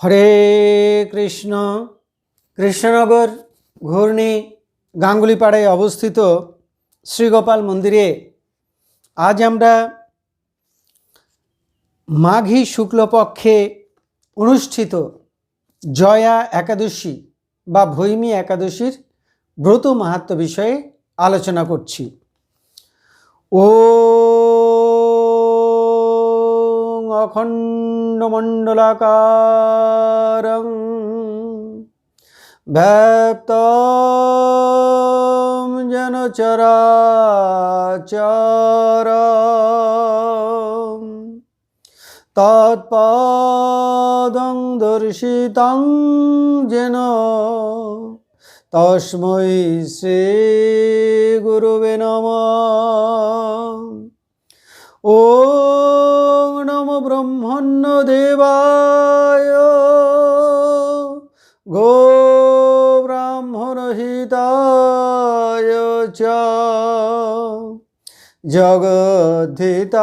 হরে কৃষ্ণ। কৃষ্ণনগর ঘূর্ণি গাঙ্গুলিপাড়ায় অবস্থিত শ্রীগোপাল মন্দিরে আজ আমরা মাঘী শুক্লপক্ষে অনুষ্ঠিত জয়া একাদশী বা ভৈমী একাদশীর ব্রত মাহাত্ম বিষয়ে আলোচনা করছি। ও অখণ্ডমণ্ডলাকারং ব্যপ্তম যেন চরাচর তৎপদং দর্শিতং যেন তস্मै শ্রী গুরুবে নমঃ ব্রহ্মণ্য দেবায় গো ব্রাহ্মণহিতায় চ। জগদ্ধিতায়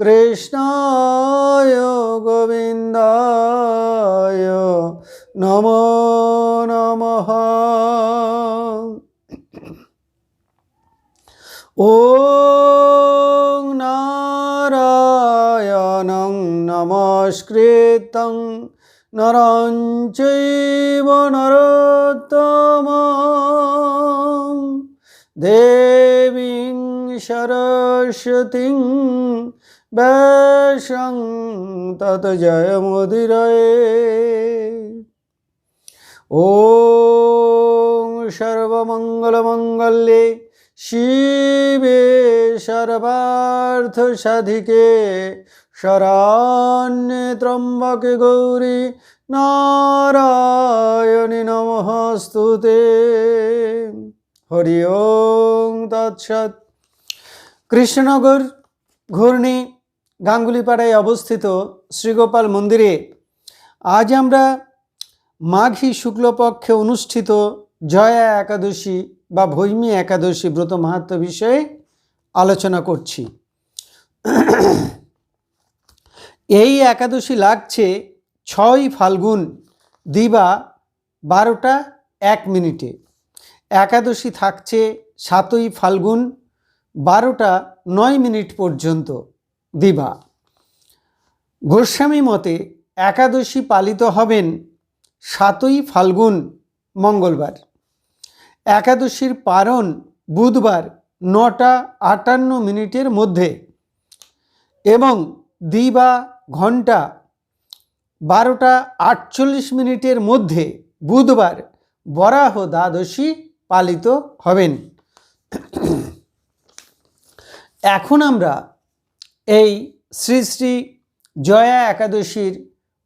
কৃষ্ণায় গোবিন্দায় নম নম। ও সংস্কৃতং নরঞ্চব নরতম দেবী সরস্বতী ব্যাসং তত জয় মুদির ও সর্বমঙ্গলমঙ্গলে শিবে সর্বার্থ সাধিকে শরণ্যে ত্রম্বকে গৌরী নারায়ণী নমস্তুতে হরি ওং তৎসৎ কৃষ্ণনগর ঘূর্ণি গাঙ্গুলিপাড়ায় অবস্থিত শ্রীগোপাল মন্দিরে আজ আমরা মাঘী শুক্লপক্ষে অনুষ্ঠিত জয়া একাদশী বা ভৈমী একাদশী ব্রত মাহাত্ম বিষয়ে আলোচনা করছি। এই একাদশী লাগছে ছয় ফাল্গুন, দিবা বারোটা এক মিনিটে। একাদশী থাকছে সাতই ফাল্গুন, বারোটা নয় মিনিট পর্যন্ত, দিবা। গোস্বামী মতে একাদশী পালিত হবেন সাতই ফাল্গুন, মঙ্গলবার। একাদশীর পারণ বুধবার নটা আটান্ন মিনিটের মধ্যে এবং দিবা ঘণ্টা বারোটা আটচল্লিশ মিনিটের মধ্যে বুধবার বরাহ দ্বাদশী পালিত হবেন। এখন আমরা এই শ্রী শ্রী জয়া একাদশীর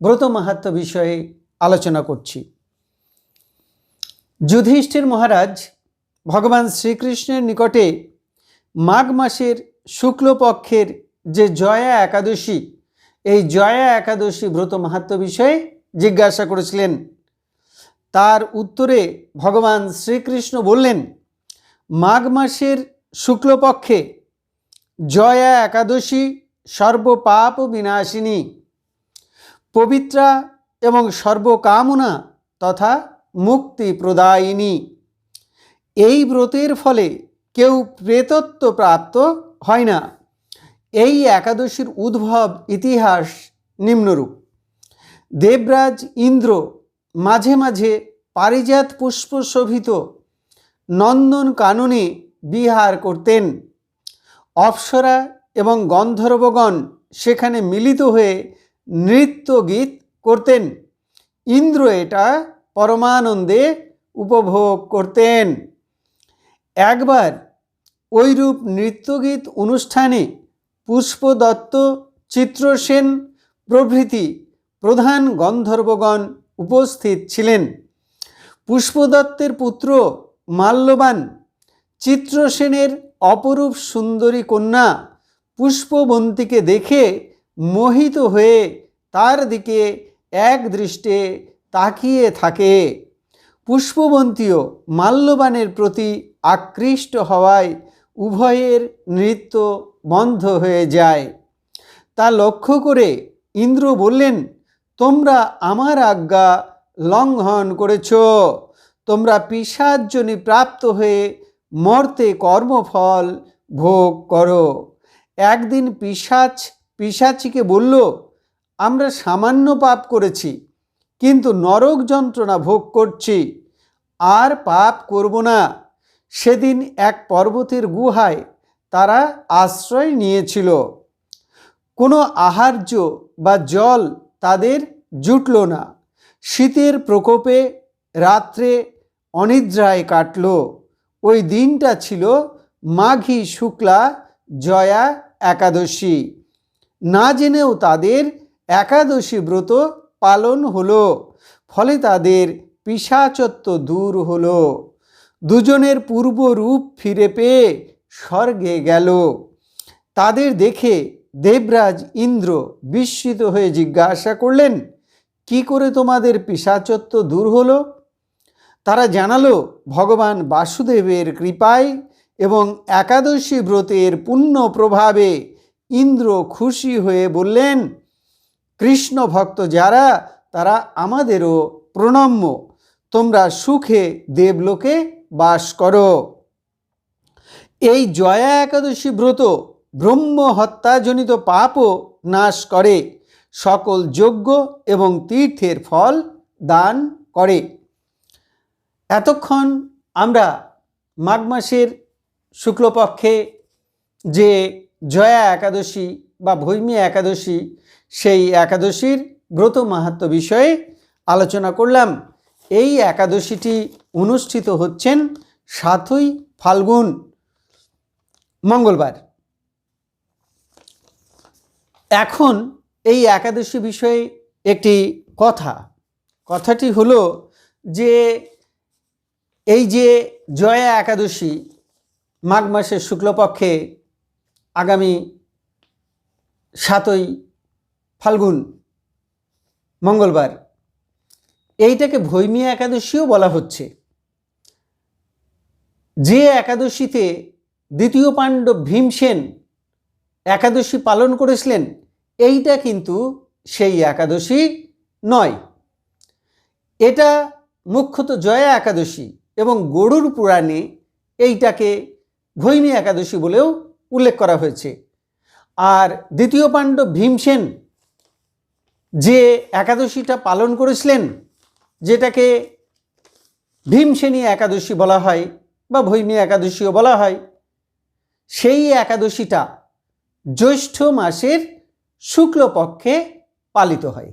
ব্রত মাহাত্ম বিষয়ে আলোচনা করছি। যুধিষ্ঠির মহারাজ ভগবান শ্রীকৃষ্ণের নিকটে মাঘ মাসের শুক্লপক্ষের যে জয়া একাদশী এই জয়া একাদশী ব্রত মাহাত্ম বিষয়ে জিজ্ঞাসা করেছিলেন। তার উত্তরে ভগবান শ্রীকৃষ্ণ বললেন, মাঘ মাসের শুক্লপক্ষে জয়া একাদশী সর্বপাপ বিনাশিনী। পবিত্রা এবং সর্বকামনা তথা মুক্তি প্রদায়িনী। এই ব্রতের ফলে কেউ প্রেতত্ব প্রাপ্ত হয় না। এই একাদশীর উদ্ভব ইতিহাস নিম্নরূপ। দেবরাজ ইন্দ্র মাঝে মাঝে পারিজাত পুষ্প শোভিত নন্দন কাননে বিহার করতেন। অপ্সরা এবং গন্ধর্বগণ সেখানে মিলিত হয়ে নৃত্য গীত করতেন। ইন্দ্র এটা পরমানন্দে উপভোগ করতেন। একবার ওইরূপ নৃত্যগীত অনুষ্ঠানে পুষ্পদত্ত, চিত্রসেন প্রভৃতি প্রধান গন্ধর্বগণ উপস্থিত ছিলেন। পুষ্পদত্তের পুত্র মাল্যবান, চিত্রসেনের অপরূপ সুন্দরী কন্যা পুষ্পবন্তীকে দেখে মোহিত হয়ে তার দিকে এক দৃষ্টে তাকিয়ে থাকে। পুষ্পবন্তীও মাল্যবানের প্রতি আকৃষ্ট হওয়ায় উভয়ের নৃত্য বন্ধ হয়ে যায়। তা লক্ষ্য করে ইন্দ্র বললেন, তোমরা আমার আজ্ঞা লঙ্ঘন করেছ। তোমরা পিসার্জনী প্রাপ্ত হয়ে মর্তে কর্মফল ভোগ করো। একদিন পিসাচ পিসাচিকে বলল, আমরা সামান্য পাপ করেছি, কিন্তু নরক যন্ত্রণা ভোগ করছি। আর পাপ করব না। সেদিন এক পর্বতের গুহায় তারা আশ্রয় নিয়েছিল। কোনো আহার্য বা জল তাদের জুটল না। শীতের প্রকোপে রাত্রে অনিদ্রায় কাটল। ওই দিনটা ছিল মাঘী শুক্লা জয়া একাদশী। না জেনেও তাদের একাদশী ব্রত পালন হলো, ফলে তাদের পিসাচত্ব দূর হলো। দুজনের পূর্ব রূপ ফিরে পেয়ে স্বর্গে গেল। তাদের দেখে দেবরাজ ইন্দ্র বিস্মিত হয়ে জিজ্ঞাসা করলেন, কি করে তোমাদের পিসাচত্ব দূর হলো? তারা জানালো, ভগবান বাসুদেবের কৃপায় এবং একাদশী ব্রতের পুণ্য প্রভাবে ইন্দ্র খুশি হয়ে বললেন, কৃষ্ণ ভক্ত যারা, তারা আমাদেরও প্রণম্য। তোমরা সুখে দেবলোকে বাস করো। এই জয়া একাদশী ব্রত ব্রহ্ম হত্যাজনিত পাপও নাশ করে। সকল যজ্ঞ এবং তীর্থের ফল দান করে। এতক্ষণ আমরা মাঘ মাসের শুক্লপক্ষে যে জয়া একাদশী বা ভৈমী একাদশী, সেই একাদশীর ব্রত মাহাত্ম বিষয়ে আলোচনা করলাম। এই একাদশীটি অনুষ্ঠিত হচ্ছেন সাতই ফাল্গুন। মঙ্গলবার। এখন এই একাদশী বিষয়ে একটি কথা। কথাটি হলো যে, এই যে জয়া একাদশী মাঘ মাসের শুক্লপক্ষে আগামী সাতই ফাল্গুন, মঙ্গলবার, এইটাকে ভৈমী একাদশীও বলা হচ্ছে। যে একাদশীতে দ্বিতীয় পাণ্ডব ভীমসেন একাদশী পালন করেছিলেন, এইটা কিন্তু সেই একাদশী নয়। এটা মুখ্যত জয়া একাদশী এবং গরুর পুরাণে এইটাকে ভৈমী একাদশী বলেও উল্লেখ করা হয়েছে। আর দ্বিতীয় পাণ্ডব ভীমসেন যে একাদশীটা পালন করেছিলেন, যেটাকে ভীমসেনী একাদশী বলা হয় বা ভৈমী একাদশীও বলা হয় সেই একাদশীটা জ্যৈষ্ঠ মাসের শুক্লপক্ষে পালিত হয়।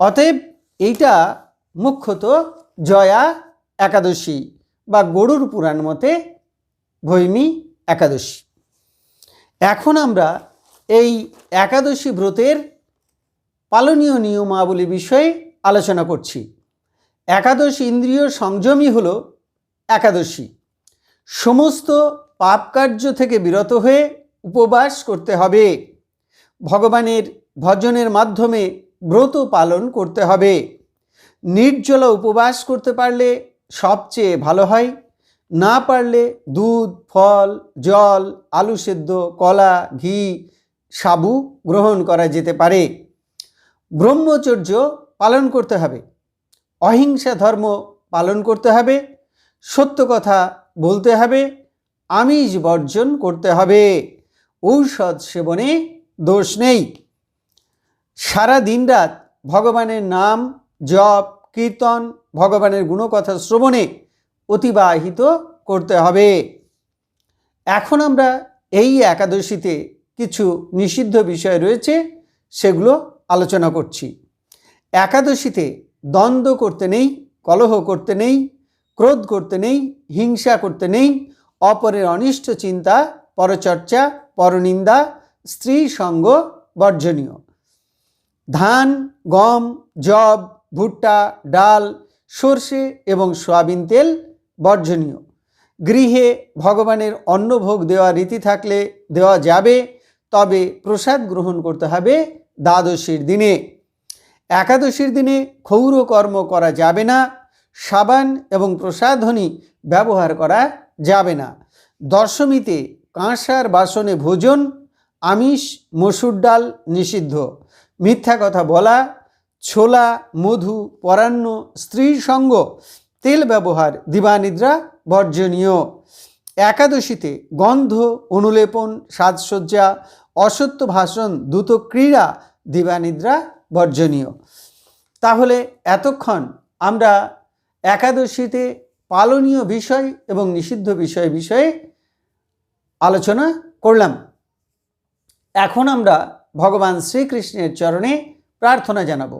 অতএব এইটা মুখ্যত জয়া একাদশী বা গরুর পুরাণ মতে ভৈমী একাদশী। এখন আমরা এই একাদশী ব্রতের পালনীয় নিয়মাবলী বিষয়ে আলোচনা করছি। একাদশ ইন্দ্রিয় সংযমই হল একাদশী। সমস্ত পাপকার্য থেকে বিরত হয়ে উপবাস করতে হবে। ভগবানের ভজনের মাধ্যমে ব্রত পালন করতে হবে। নির্জলা উপবাস করতে পারলে সবচেয়ে ভালো হয়। না পারলে দুধ, ফল, জল, আলু সেদ্ধ, কলা, ঘি, সাবু গ্রহণ করা যেতে পারে। ব্রহ্মচর্য পালন করতে হবে। অহিংসা ধর্ম পালন করতে হবে। সত্য কথা বলতে হবে। আমিষ বর্জন করতে হবে। ঔষধ সেবনে দোষ নেই। সারা দিন রাত ভগবানের নাম জপ, কীর্তন, ভগবানের গুণকথা শ্রবণে অতিবাহিত করতে হবে। এখন আমরা এই একাদশীতে কিছু নিষিদ্ধ বিষয় রয়েছে, সেগুলো আলোচনা করছি। একাদশীতে দ্বন্দ্ব করতে নেই, কলহ করতে নেই, ক্রোধ করতে নেই, হিংসা করতে নেই অপরের অনিষ্ট চিন্তা, পরচর্চা, পরনিন্দা, স্ত্রী সঙ্গ, বর্জনীয়। ধান, গম জব ভুট্টা, ডাল, সর্ষে এবং সয়াবিন তেল বর্জনীয়। গৃহে ভগবানের অন্নভোগ দেওয়া রীতি থাকলে দেওয়া যাবে, তবে প্রসাদ গ্রহণ করতে হবে দ্বাদশীর দিনে। একাদশীর দিনে ক্ষৌর কর্ম করা যাবে না, সাবান এবং প্রসাধনী ব্যবহার করা যাবে না। দশমীতে কাঁসার বাসনে ভোজন, আমিষ, মসুর ডাল নিষিদ্ধ। মিথ্যা কথা বলা, ছোলা, মধু, পরান্ন, স্ত্রীর সঙ্গ, তেল ব্যবহার, দিবানিদ্রা বর্জনীয়। একাদশীতে গন্ধ, অনুলেপন, সাজসজ্জা, অসত্য ভাষণ, দ্রুত ক্রীড়া, দিবানিদ্রা বর্জনীয়। তাহলে এতক্ষণ আমরা একাদশীতে পালনীয় বিষয় এবং নিষিদ্ধ বিষয় বিষয়ে আলোচনা করলাম। এখন আমরা ভগবান শ্রীকৃষ্ণের চরণে প্রার্থনা জানাব।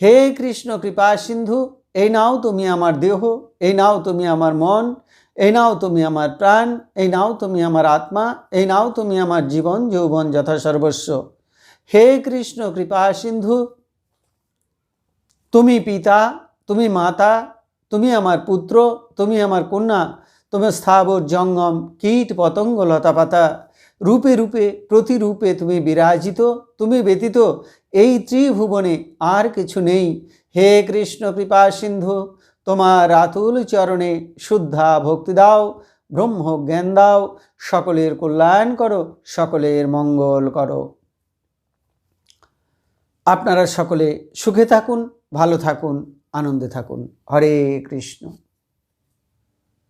হে কৃষ্ণ কৃপা সিন্ধু, এই নাও তুমি আমার দেহ, এই নাও তুমি আমার মন, এই নাও তুমি আমার প্রাণ, এই নাও তুমি আমার আত্মা, এই নাও তুমি আমার জীবন, যৌবন যথা সর্বস্ব। হে কৃষ্ণ কৃপা সিন্ধু, তুমি পিতা, তুমি মাতা তুমি আমার পুত্র, তুমি আমার কন্যা, তুমি স্থাবর জঙ্গম, কীট পতঙ্গ, লতাপাতা। রূপে রূপে, প্রতিরূপে তুমি বিরাজিত, তুমি ব্যতীত এই ত্রিভুবনে আর কিছু নেই। হে কৃষ্ণ কৃপা সিন্ধু, তোমার আতুল চরণে শুদ্ধা ভক্তি দাও, ব্রহ্ম জ্ঞান দাও, সকলের কল্যাণ করো, সকলের মঙ্গল করো। আপনারা সকলে সুখে থাকুন, ভালো থাকুন আনন্দে থাকুন। হরে কৃষ্ণ।